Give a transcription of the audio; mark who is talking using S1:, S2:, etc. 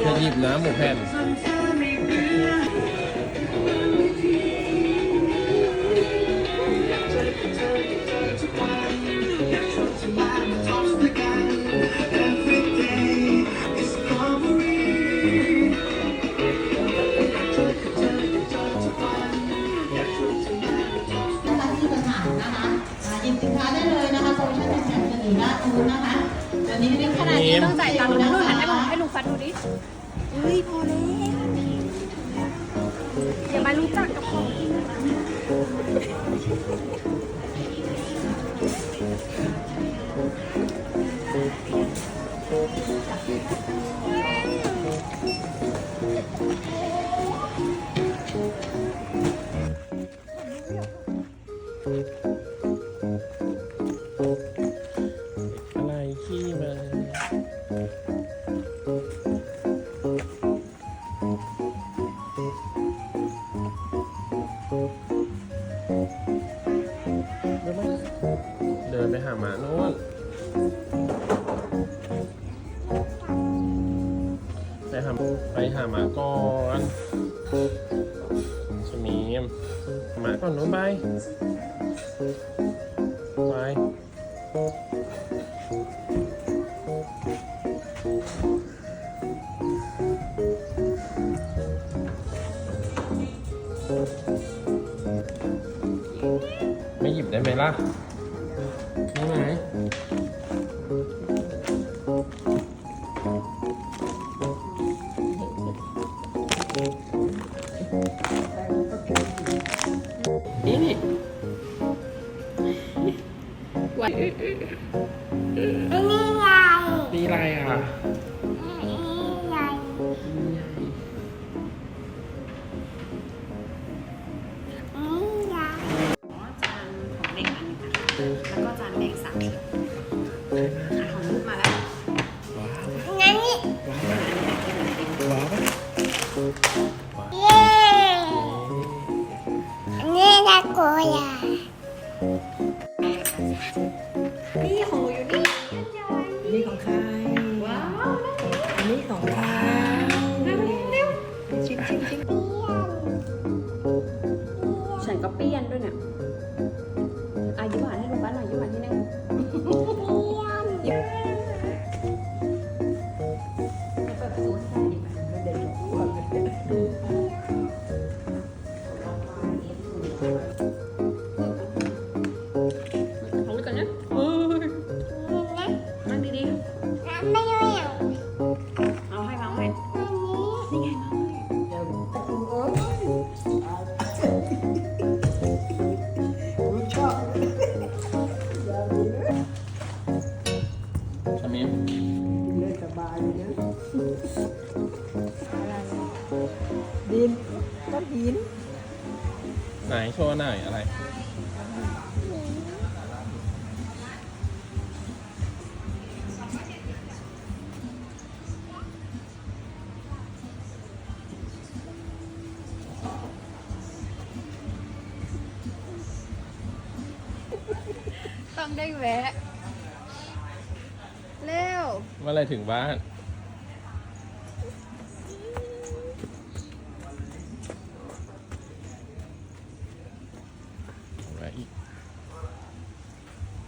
S1: จะหยิบน้ำหมูแผ่น
S2: นนะคะอ่าหยิบสินค้าได้เลยนะคะโซเชียลแชร์จะอยู่ด้านนู้นนะคะตอนนี้ไม่ได้ขนาด
S1: นี้
S3: ต้องจ่ายตังค์นะนู่นหันให้ผมให้ลุงฟัดดูดิเฮ้ยพอแล้วอย่ามารู้จักกับของกินนะ
S1: อะไรขี้มาเดินไปหาหมาโน้นไปหาไปหาหมาก่อน มีมมาก่อนโน้นไปไปไม่หยิบได้ไหมล่ะได้ไหม
S3: วัน
S1: นี่อะไรอะ
S3: จานของเด็กอันหนึงค่ะแล้วก็จานแดงสามชุดอะของลูกมาแล้ว
S1: ว้าว
S4: งั้นนี่
S1: ว้าวว้าว
S4: เย้นี่นะโกยา
S5: ดินก้อนหิน
S1: ไหนโชว์หน่อยอะไร
S3: ต้องได้แวะ เร็ว
S1: เมื่อไหรถึงบ้าน